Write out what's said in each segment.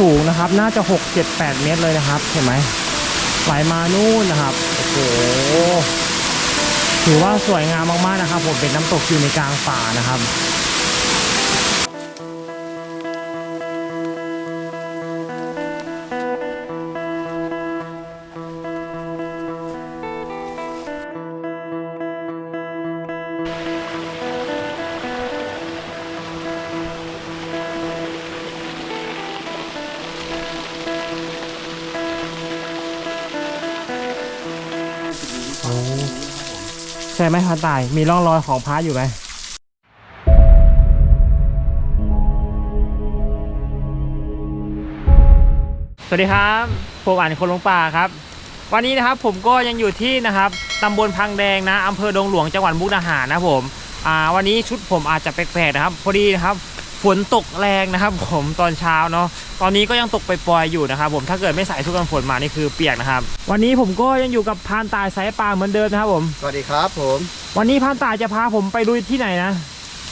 สูงนะครับ น่าจะ 6 7 8 เมตรเลยนะครับเห็นไหมไหลมานู่นนะครับโอ้โหถือว่าสวยงามมากๆนะครับ ผมเป็นน้ำตกอยู่ในกลางป่านะครับ ตาย มีร่องรอยของพระอยู่ไหมสวัสดีครับผมอ่านคนลงป่าครับ วันนี้นะครับผมก็ยังอยู่ที่นะครับตำบลพังแดงนะอำเภอดงหลวงจังหวัดมุกดาหารนะผมอ่าวันนี้ชุดผมอาจจะแปลกๆนะครับ พอดีนะครับ ฝนตกแรงนะครับ ผมตอนเช้าเนาะตอนนี้ก็ยังตกไปปล่อยๆอยู่นะครับ ผมถ้าเกิดไม่ใส่ชุดกันฝนมานี่คือเปียกนะครับ วันนี้ผมก็ยังอยู่กับพรานตายสายป่าเหมือนเดิมนะครับผม สวัสดีครับผม วันนี้พรานตายจะพาผมไปลุยที่ไหนนะ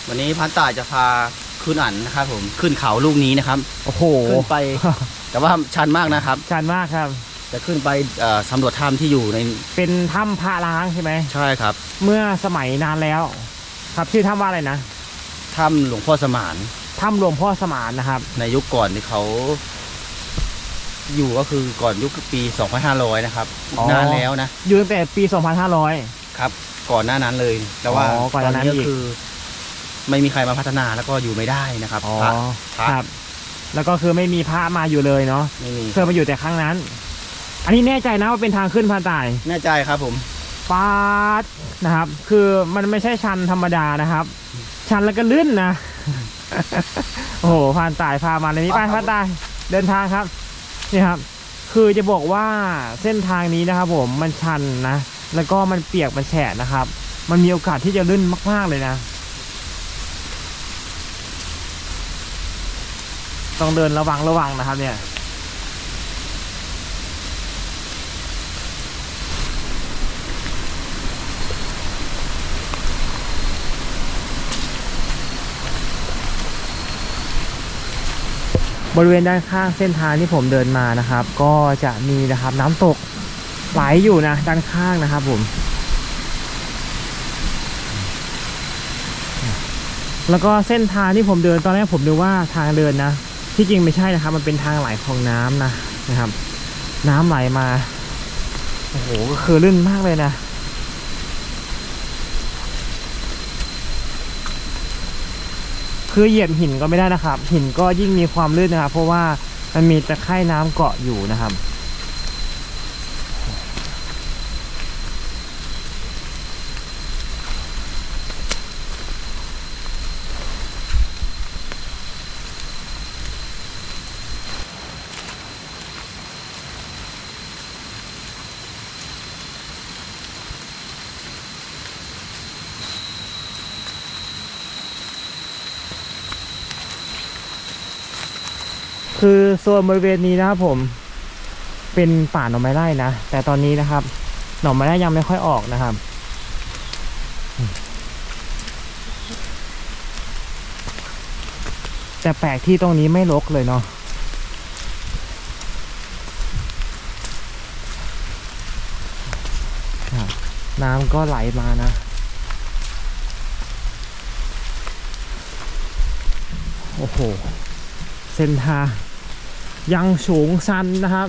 วันนี้พันตายจะพาขึ้นอันนะครับผมขึ้นเขาลูกนี้นะครับโอ้โหขึ้นไป แต่ว่าชันมากนะครับ ชันมากครับ จะขึ้นไปเอ่อสำรวจถ้ำที่อยู่ในเป็นถ้ำพระล้างใช่ไหมใช่ครับ เมื่อสมัยนานแล้ว ครับชื่อถ้ำว่าอะไรนะถ้ำหลวงพ่อสมาน ถ้ำหลวงพ่อสมานนะครับ ในยุคก่อนที่เขา อยู่ก็คือก่อนยุคปี 2500 นะครับอ๋อ นานแล้วนะอยู่ตั้งแต่ปี 2500 ครับ ก่อนหน้านั้นเลยแต่ว่าอ๋อก่อนหน้านั้นตก็อีกคือ ไม่มีใครมาพัฒนาแล้วก็อยู่ไม่ได้นะครับอ๋อพระพระครับ แล้วก็คือไม่มีพระมาอยู่เลยเนาะไม่มีเคยมาอยู่แต่ครั้งนั้น อันนี้แน่ใจนะว่าเป็นทางขึ้นพานตายแน่ใจครับผมปาดนะครับ คือมันไม่ใช่ชันธรรมดานะครับ ชันแล้วก็ลื่นนะ โอ้โหพานตายพามาในนี้ไปพานตายเดินทางครับนี่ครับ คือจะบอกว่าเส้นทางนี้นะครับ ผมมันชันนะแล้วก็มันเปียกมันแฉะนะครับ มันมีโอกาสที่จะลื่นมาก ๆเลยนะ ต้องเดินระวังระวังนะครับเนี่ย บริเวณด้านข้างเส้นทางที่ผมเดินมานะครับ ก็จะมีนะครับน้ำตกไหลอยู่นะด้านข้างนะครับผม แล้วก็เส้นทางที่ผมเดินตอนแรกผมนึกว่าทางเดินนะที่จริงไม่ใช่นะครับ มันเป็นทางไหลของน้ำนะนะครับ น้ำไหลมาโอ้โหก็คือลื่นมากเลยนะ คือเหยียบหินก็ไม่ได้นะครับ หินก็ยิ่งมีความลื่นนะครับ เพราะว่ามันมีตะไคร่น้ำเกาะอยู่นะครับ คือโซนบริเวณนี้นะครับผมเป็นป่าหน่อไม้ไร่นะ แต่ตอนนี้นะครับ หน่อไม้ไร่ยังไม่ค่อยออกนะครับ แต่แปลกที่ตรงนี้ไม่รกเลยเนาะน้ำก็ไหลมานะโอ้โห เส้นทาง ยังสูงชันนะครับ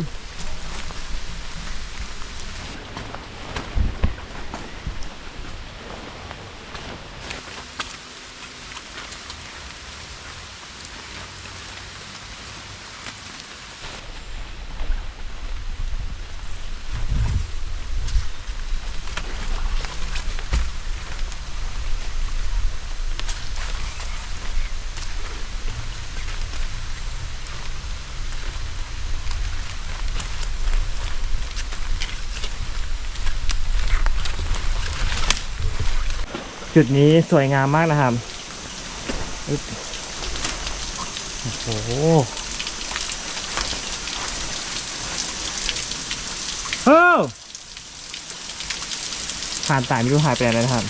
จุดนี้สวยงามมากนะครับโอ้โหเฮ้ยผ่านตายไม่รู้หายไปไหนแล้วนะครับ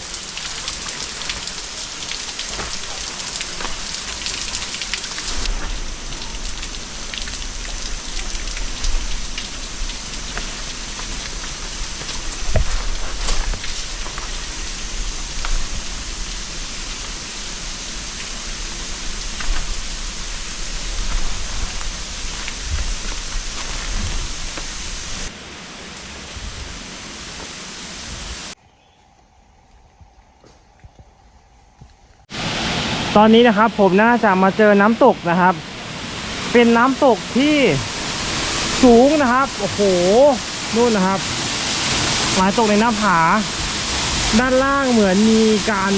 ตอนนี้นะครับผมน่าจะมาเจอน้ำตกนะครับ เป็นน้ำตกที่สูงนะครับ โอ้โหนู่นนะครับหมาตกในหน้าผา ด้านล่างเหมือนมีการ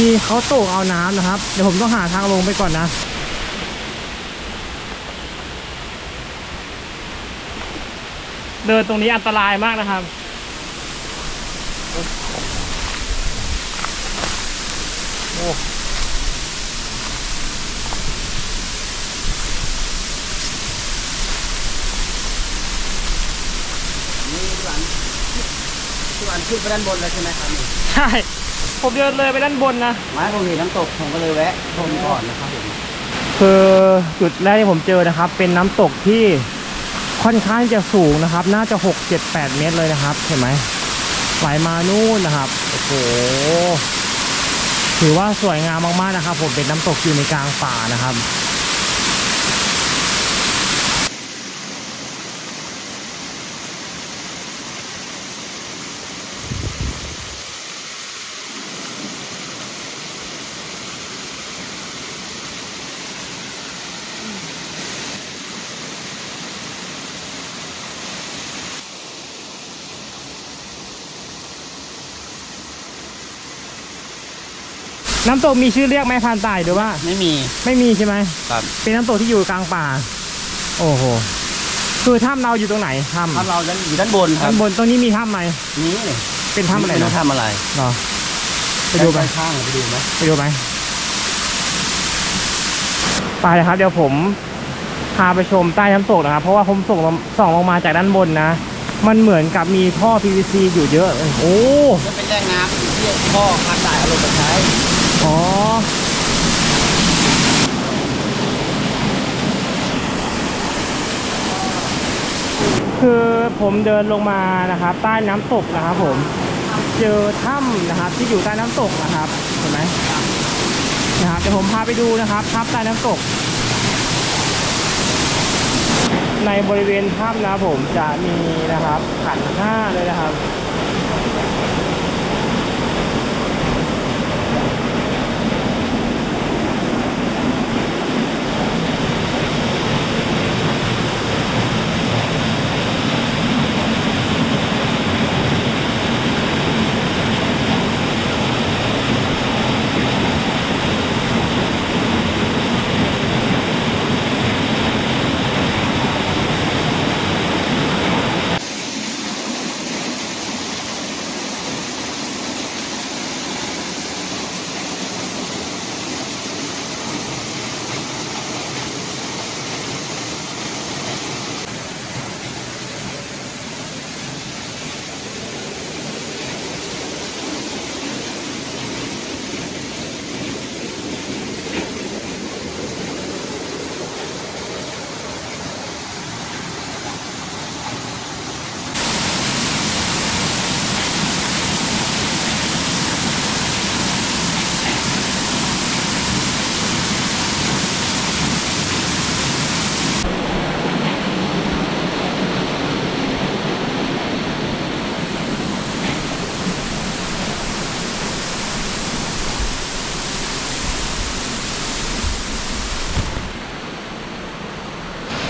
มีเขาตกเอาน้ำนะครับ เดี๋ยวผมต้องหาทางลงไปก่อนนะเดินตรงนี้อันตรายมากนะครับ โอ้ นี่ทุกอันทุกอัน ขึ้นไปด้านบนแล้วใช่ไหมครับนี่ใช่ผมเดินเลยไปด้านบนนะไม้ผมเห็นน้ำตกผมก็เลยแวะชมก่อนนะครับผมคือจุดแรกที่ผมเจอนะครับ เป็นน้ำตกที่ค่อนข้างจะสูงนะครับ น่าจะ6 7 8เมตรเลยนะครับเห็นไหมไหลมานู่นนะครับโอ้โหถือว่าสวยงามมากๆนะครับ ผมเป็นน้ำตกอยู่ในกลางป่านะครับ น้ำตกมีชื่อเรียกไหมพรานตายหรือว่า ไม่มีไม่มีใช่ไหมครับเป็นน้ำตกที่อยู่กลางป่า โอ้โหคือถ้ำเราอยู่ตรงไหนถ้ำถ้าเราอยู่ด้านบนครัด้าบนบนตรงนี้มีถ้ำไหมนี่เลยเป็นถ้ำอะไรม่นะทำอะไรเหรอไปดูไหมข้างๆไปดูไหมไปดูไหมไปเลยครับ เดี๋ยวผมพาไปชมใต้น้ำตกนะครับ เพราะว่าผมส่งลงส่องลงมาจากด้านบนนะ มันเหมือนกับมีท่อ PVC อยู่เยอะเลยโอ้ จะเป็นแรงน้ำที่พ่อพักสายเอาลงมาใช้อ๋อ คือผมเดินลงมานะครับใต้น้ำตกนะครับผม เจอถ้ำนะครับที่อยู่ใต้น้ำตกนะครับ เห็นไหมนะครับเดี๋ยวผมพาไปดูนะครับถ้ำใต้น้ำตก ในบริเวณถ้ำนะครับผมจะมีนะครับขันห้าเลยนะครับ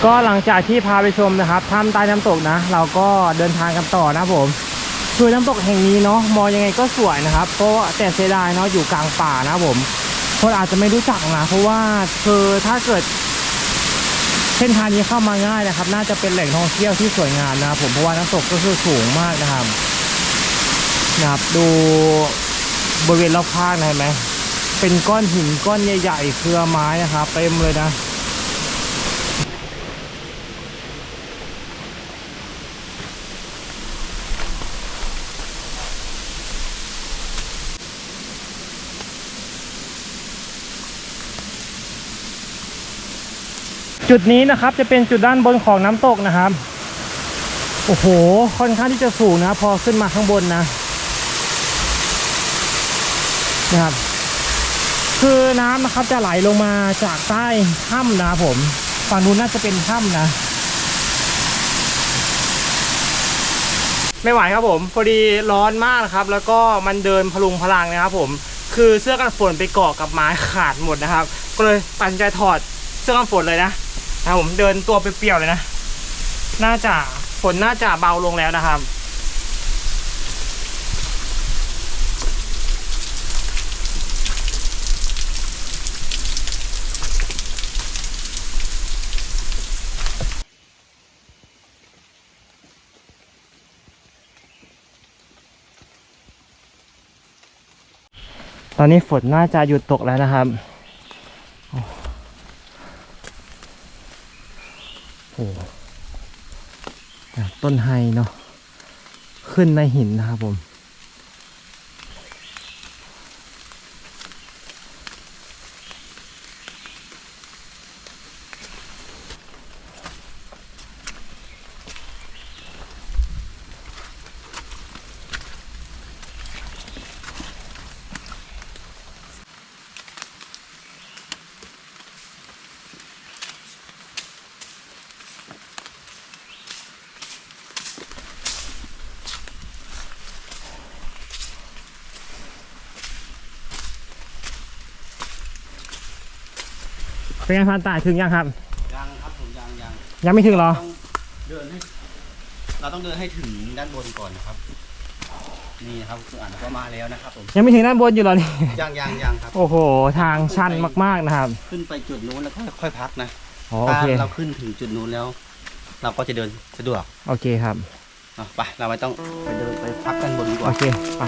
ก็หลังจากที่พาไปชมนะครับถ้ำใต้น้ำตกนะ เราก็เดินทางกันต่อนะผมคือน้ำตกแห่งนี้เนาะมองยังไงก็สวยนะครับเพราะว่าแต่เสียดายเนาะอยู่กลางป่านะผมคนอาจจะไม่รู้จักนะเพราะว่าคือถ้าเกิด เส้นทางนี้เข้ามาง่ายนะครับ น่าจะเป็นแหล่งท่องเที่ยวที่สวยงามนะครับผมเพราะว่าน้ำตกก็คือสูงมากนะครับนะครับดูบริเวณรอบข้างนะเห็นไหมเป็นก้อนหินก้อนใหญ่ ๆ เครือไม้นะครับเต็มเลยนะ จุดนี้นะครับจะเป็นจุดด้านบนของน้ำตกนะครับ โอ้โห ค่อนข้างที่จะสูงนะ พอขึ้นมาข้างบนนะนะครับ คือน้ำนะครับจะไหลลงมาจากใต้ถ้ำนะผมฝั่งนู้นน่าจะเป็นถ้ำนะ ไม่ไหวครับผมพอดีร้อนมากนะครับ แล้วก็มันเดินพลุงพลังนะครับ ผมคือเสื้อกันฝนไปเกาะกับไม้ขาดหมดนะครับ ก็เลยตัดใจถอดเสื้อกันฝนเลยนะ นะครับผมเดินตัวเปรียวๆเลยนะ น่าจะฝนน่าจะเบาลงแล้วนะครับ ตอนนี้ฝนน่าจะหยุดตกแล้วนะครับ โอ้โหต้นไฮเนาะขึ้นในหินนะครับผม เป็นไงพันตายถึงยังครับ ยังครับผมยังยังยังไม่ถึงเหรอต้องเดินให้เราต้องเดินให้ถึงด้านบนก่อนนะครับ นี่นะครับคืออ่านก็มาแล้วนะครับผมยังไม่ถึงด้านบนอยู่เหรอนี่ ยังยังยังครับ โอ้โห ทางชันมากๆนะครับขึ้นไปจุดนู้นแล้วก็ค่อยพักนะอ๋อโอถ้าเคเราขึ้นถึงจุดนู้นแล้ว เราก็จะเดินสะดวกโอเคครับ เนาะไปเราไม่ต้องไปเดินไปพักกันบนดีกโอว่า เคไป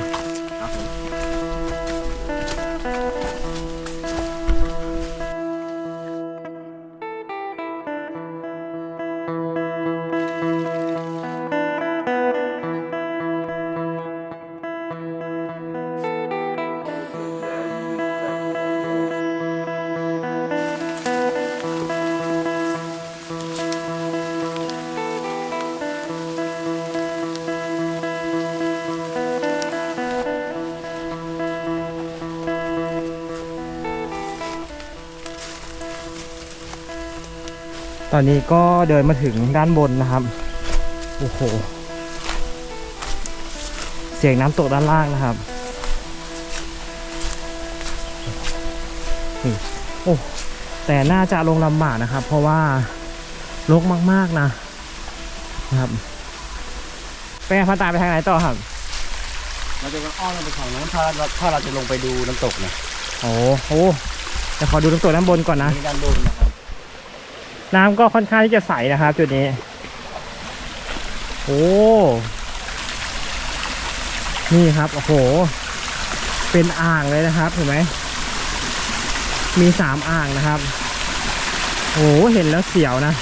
อนนี้ก็เดินมาถึงด้านบนนะครับ โอ้โห เสียงน้ำตกด้านล่างนะครับนี่โอ้ แต่น่าจะลงลำบากนะครับ เพราะว่าลกมาก ๆ นะนะครับไปไงพันตายไปทางไหนต่อครับเราจะอ้อมลงไปฝั่งนู้นถ้าเราถ้าเราจะลงไปดูน้ำตกนะโอ้โหเดี๋ยวขอดูน้ำตกด้านบนก่อนนะนี่ด้านบนนะครับ น้ำก็ค่อนข้างที่จะใสนะครับ จุดนี้ โอ้นี่ครับโอ้โห เป็นอ่างเลยนะครับเห็นไหมมีสามอ่างนะครับโอ้โหเห็นแล้วเสียวนะ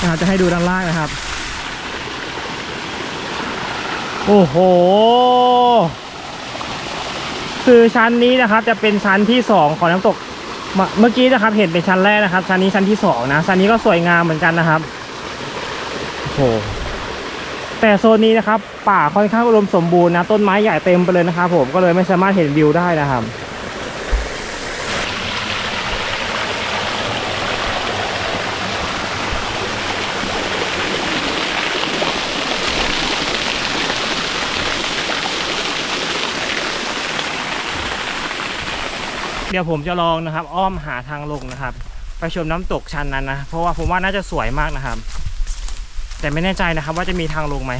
นะครับจะให้ดูด้านล่างนะครับ โอ้โห คือชั้นนี้นะครับ จะเป็นชั้นที่สองของน้ำตก เมื่อกี้นะครับเห็นเป็นชั้นแรกนะครับ ชั้นนี้ชั้นที่สองนะ ชั้นนี้ก็สวยงามเหมือนกันนะครับโอ้โหแต่โซนนี้นะครับ ป่าค่อนข้างอุดมสมบูรณ์นะ ต้นไม้ใหญ่เต็มไปเลยนะครับผมก็เลยไม่สามารถเห็นวิวได้นะครับ เดี๋ยวผมจะลองนะครับ อ้อมหาทางลงนะครับ ไปชมน้ำตกชันนั้นนะ เพราะว่าผมว่าน่าจะสวยมากนะครับ แต่ไม่แน่ใจนะครับ ว่าจะมีทางลงไหม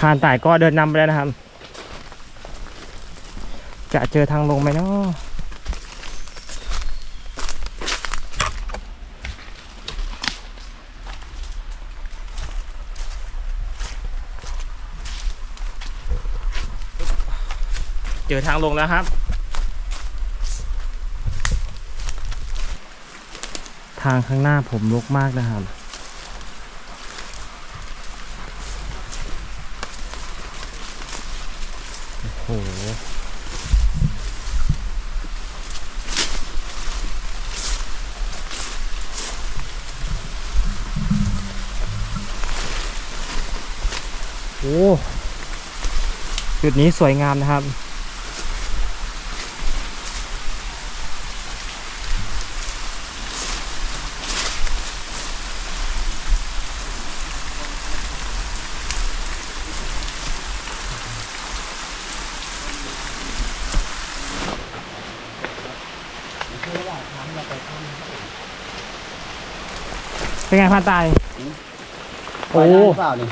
ผ่านต่ายก็เดินนำไปแล้วนะครับ จะเจอทางลงไหมเนาะ จอทางลงแล้วครับ ทางข้างหน้าผมรกมากนะครับ โอ้โห โอ้จุดนี้สวยงามนะครับ เป็นไงพันตายไปได้หรือเปล่านี่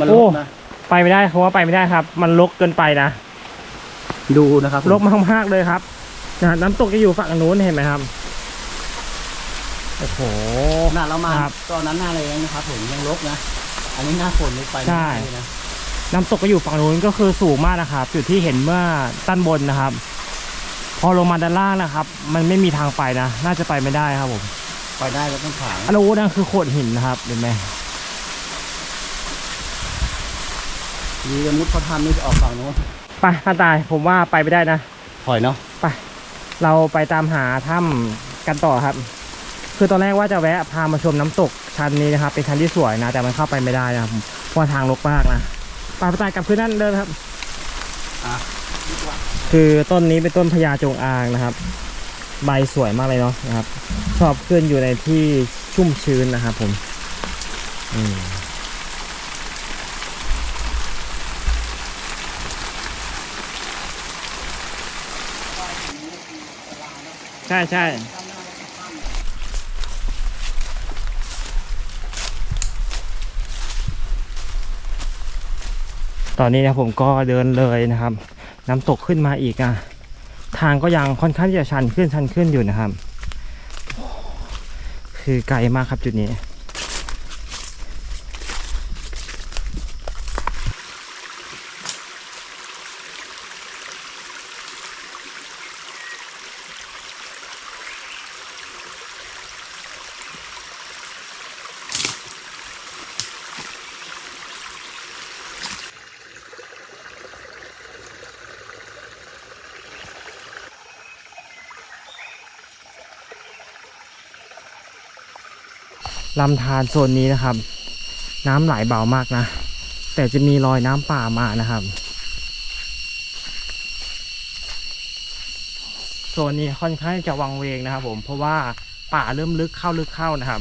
มันลโอ้กนะ ไปไม่ได้เพราะว่าไปไม่ได้ครับ มันลกเกินไปนะดูนะครับลกมากๆเลยครับนะน้ำตกจะอยู่ฝั่งนู้นเห็นไหมครับโอ้โหขนาดเรามาครับตอนนั้นหน้าแรงนะครับผมยังลกนะ อันนี้หน้าฝนเลยไปไม่ใช่ ได้เลยนะน้ำตกก็อยู่ฝั่งนู้นก็คือสูงมากนะครับจุดที่เห็นเมื่อด้านบนนะครับ พอลงมาด้านล่างนะครับ มันไม่มีทางไปนะ น่าจะไปไม่ได้ครับผม ไปได้แล้วต้องถางอันนู้นนั่นคือโขดหินนะครับเห็นไหมดีสมมติเขาทำนี่จะออกฝั่งโน้นไปพันตายผมว่าไปไม่ได้นะถอยเนาะเราไปตามหาถ้ำกันต่อครับ คือตอนแรกว่าจะแวะพามาชมน้ำตกชั้นนี้นะครับ เป็นชั้นที่สวยนะ แต่มันเข้าไปไม่ได้นะครับเพราะว่าทางรกมากนะไปพันตายกลับคืนนั่นเดินครับอะดีกว่าคือต้นนี้เป็นต้นพญาจงอางนะครับ ใบสวยมากเลยเนาะนะครับ ชอบขึ้นอยู่ในที่ชุ่มชื้นนะครับผมอืมใช่ใช่ตอนนี้นะผมก็เดินเลยนะครับ น้ำตกขึ้นมาอีกอะ ทางก็ยังค่อนข้างที่จะชันขึ้นชันขึ้นอยู่นะครับ คือไกลมากครับจุดนี้ ลำธารโซนนี้นะครับ น้ำไหลเบามากนะ แต่จะมีรอยน้ำป่ามานะครับ โซนนี้ค่อนข้างจะวังเวงนะครับ ผมเพราะว่าป่าเริ่มลึกเข้าลึกเข้านะครับ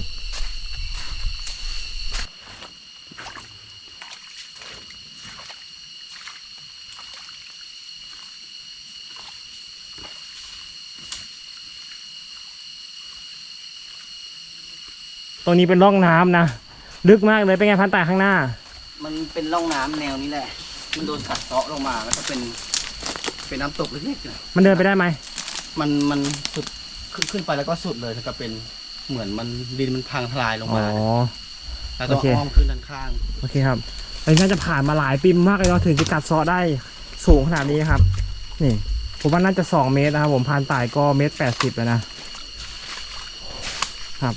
ตรงนี้เป็นร่องน้ำนะ ลึกมากเลย เป็นไงพันตายข้างหน้า มันเป็นร่องน้ำแนวนี้แหละ มันโดนกัดเซาะลงมาแล้วก็เป็น เป็นน้ำตกเล็กๆนะมันเดินไปได้ไหม มันมันสุดขึ้นขึ้นไปแล้วก็สุดเลยแล้วก็เป็นเหมือนมันดินมันพังทลายลงอ๋อมาแล้วต้องโอเคอ้อมขึ้นด้านข้าง โอเคครับอันนี้น่าจะผ่านมาหลายปีมากเลยเนาะถึงจะกัดเซาะได้สูงขนาดนี้ครับ นี่ผมว่าน่าจะสองเมตรนะครับผมพานตายก็เมตรแปดสิบแล้วนะครับ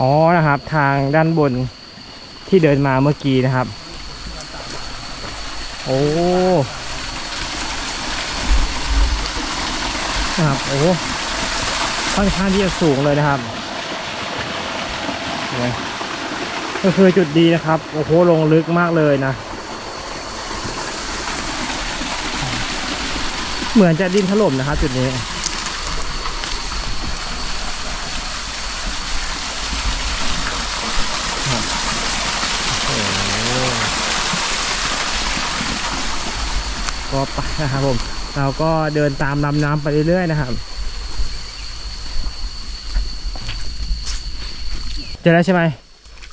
อ๋อนะครับ ทางด้านบนที่เดินมาเมื่อกี้นะครับ โอ้นะครับโอ้ค่อนข้างที่จะสูงเลยนะครับนี่ก็คือจุดดีนะครับ โอ้โหลงลึกมากเลยนะ เหมือนจะดินถล่มนะครับจุดนี้ ครับโอ้โห ก็ไปนะครับผม เราก็เดินตามลำน้ำไปเรื่อยๆนะครับเจอแล้วใช่ไหม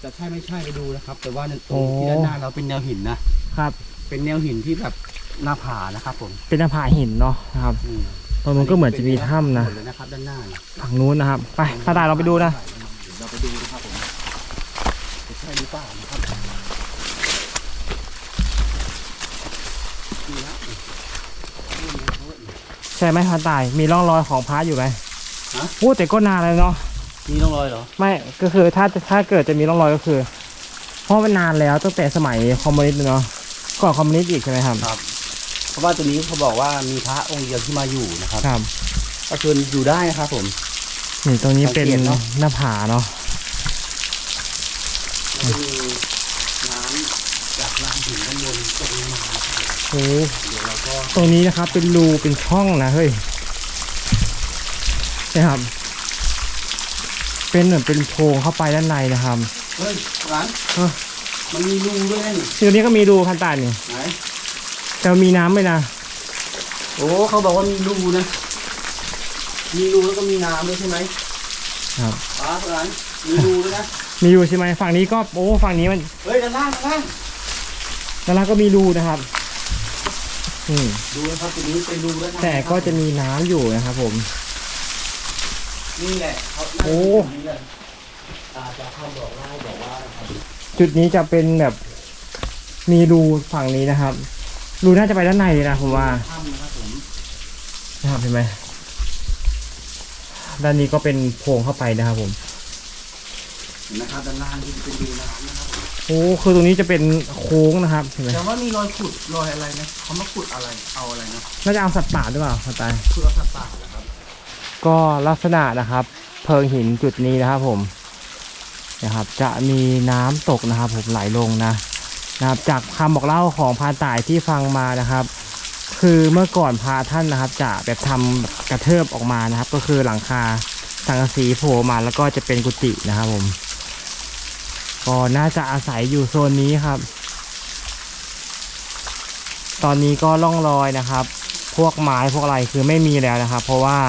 จะใช่ไม่ใช่ไปดูนะครับ แต่ว่าในตรโอ้งที่ด้านหน้าเราเป็นแนวหินนะครับ เป็นแนวหินที่แบบหน้าผานะครับผมเป็นหน้าผาหินเนาะนะครับอืมตรงนู้นก็เหมือนจะมีถ้ำนะหมดเลยนะครับด้านหน้าเนี่ยฝั่งนู้นนะครับ ไปถ้าได้เราไปดูนะ เดี๋ยวเราไปดูนะครับผมจะใช่หรือเปล่านะครับนี่นะนี่นะเขาว่า ใช่ไหมพันตาย มีร่องรอยของพระอยู่ไหมฮะ พูดแต่ก็นานเลยเนาะ มีร่องรอยเหรอ ไม่ก็คือถ้าถ้าเกิดจะมีร่องรอยก็คือ เพราะมันนานแล้วตั้งแต่สมัยคอมมิวนิสต์เลยเนาะก่อนคอมมิวนิสต์อีกใช่ไหมครับ ครับ เพราะว่าตัวนี้เขาบอกว่ามีพระองค์เดียวที่มาอยู่นะครับครับก็คืออยู่ได้นะครับผม นี่ตรงนี้เป็นสังเกตเนอะ หน้าผาเนาะแล้วก็มีน้ำจากลานหินด้านบนตกลงมานะครับผมโอ้เดี๋ยวเราก็ ตรงนี้นะครับเป็นรูเป็นช่องนะเฮ้ยใช่ครับ เป็นเหมือนเป็นโพรงเข้าไปด้านในนะครับเฮ้ยร้านเออมันมีรูด้วยนะนี่ที่ตรงนี้ก็มีรูพันตายนี่ไหนแต่มีน้ำไหมนะโอ้เขาบอกว่ามีรูนะมีรูแล้วก็มีน้ำด้วยใช่ไหมครับป้าเพื่อนมีรูด้วยนะมีอยู่ใช่ไหมฝั่งนี้ก็โอ้ฝั่งนี้มันเฮ้ยด้านล่างด้านล่างด้านล่างก็มีรูนะครับ อืมดูนะครับตรงนี้เป็นรูแล้วนะแต่ก็จะมีน้ำอยู่นะครับผม นี่แหละเขาโอ้ นี่แหละตาจะเข้าบอกเล่าบอกว่าครับจุดนี้จะเป็นแบบมีรูฝั่งนี้นะครับ รูน่าจะไปด้านในนะผมว่าถ้ำนะครับผมนะครับเห็นไหมด้านนี้ก็เป็นโพรงเข้าไปนะครับผม เห็นนะครับด้านล่างที่เป็นรูน้ำนะครับผม โอ้คือตรงนี้จะเป็นโค้งนะครับเห็นไหมแต่ว่ามีรอยขุดรอยอะไรนะเขามาขุดอะไรเอาอะไรนะน่าจะเอาสัตว์ป่าหรือเปล่าสไตล์คือเอาสัตว์ป่าเหรอครับก็ลักษณะนะครับ เพิงหินจุดนี้นะครับผมนะครับ จะมีน้ำตกนะครับ ผมไหลลงนะนะครับ จากคำบอกเล่าของพรานต่ายที่ฟังมานะครับ คือเมื่อก่อนพระท่านนะครับ จะแบบทำแบบกระเทิบออกมานะครับ ก็คือหลังคาสังกะสีโผล่มาแล้วก็จะเป็นกุฏินะครับผม ก็น่าจะอาศัยอยู่โซนนี้ครับ ตอนนี้ก็ล่องรอยนะครับ พวกไม้พวกอะไรคือไม่มีแล้วนะครับ เพราะว่า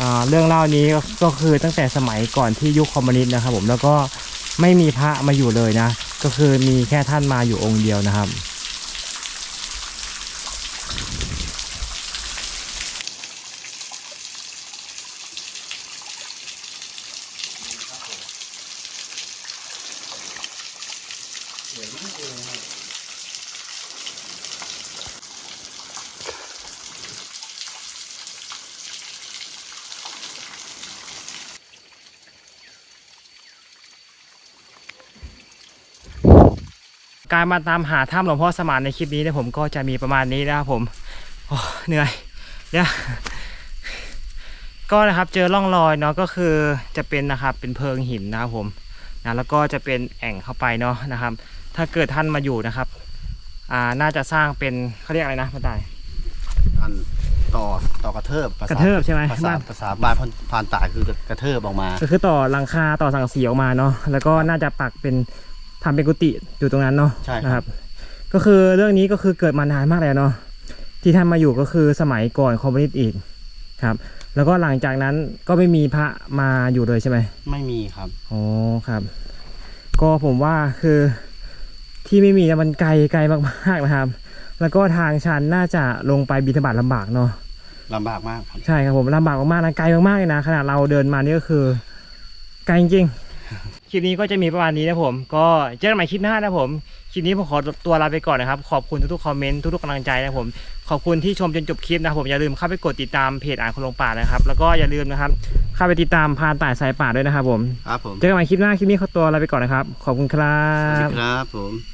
อ่าเรื่องเล่านี้ก็ก็คือตั้งแต่สมัยก่อนที่ยุคคอมมิวนิสต์นะครับ ผมแล้วก็ไม่มีพระมาอยู่เลยนะ ก็คือมีแค่ท่านมาอยู่องค์เดียวนะครับ การมาตามหาถ้ำหลวงพ่อสมานในคลิปนี้เนี่ยผมก็จะมีประมาณนี้นะครับผมโอ้เหนื่อยเดี๋ยวก็นะครับเจอร่องรอยเนาะก็คือจะเป็นนะครับเป็นเพิงหินนะครับผมนะแล้วก็จะเป็นแอ่งเข้าไปเนาะนะครับ ถ้าเกิดท่านมาอยู่นะครับอ่าน่าจะสร้างเป็นเขาเรียกอะไรนะพ่อตายอันต่อต่อกระเทิบภาษากระเทิบใช่ไหมภาษาบ้านภาษาบ้านพานตายคือกระเทิบออกมา ก็คือต่อหลังคาต่อสังกะสีออกมาเนาะแล้วก็น่าจะปักเป็น ทำเป็นกุฏิอยู่ตรงนั้นเนาะใช่ครับนะครับ ก็คือเรื่องนี้ก็คือเกิดมานานมากแล้วเนาะที่ท่านมาอยู่ก็คือสมัยก่อนคอมมิวนิสต์อีกครับ แล้วก็หลังจากนั้นก็ไม่มีพระมาอยู่เลยใช่ไหมไม่มีครับอ๋อครับ ก็ผมว่าคือที่ไม่มีเนี่ยมันไกลไกลมากๆนะครับ แล้วก็ทางชันน่าจะลงไปบิณฑบาตลำบากเนาะลำบากมากครับใช่ครับผมลำบากมากๆนะไกลมากๆเลยนะขนาดเราเดินมานี่ก็คือไกลจริงๆค ลิปนี้ก็จะมีประมาณนี้นะผม ก็เจอกันใหม่คลิปหน้านะผม คลิปนี้ผมขอตัวลาไปก่อนนะครับ ขอบคุณทุกๆคอมเมนต์ทุกๆกำลังใจนะครับผม ขอบคุณที่ชมจนจบคลิปนะครับผม อย่าลืมเข้าไปกดติดตามเพจอ่านคนลงป่านะครับ แล้วก็อย่าลืมนะครับ เข้าไปติดตามพรานต่ายสายป่าด้วยนะครับผม ครับผม เจอกันใหม่คลิปหน้า คลิปนี้ขอตัวลาไปก่อนนะครับ ขอบคุณครัสวัสดีบ ครับผม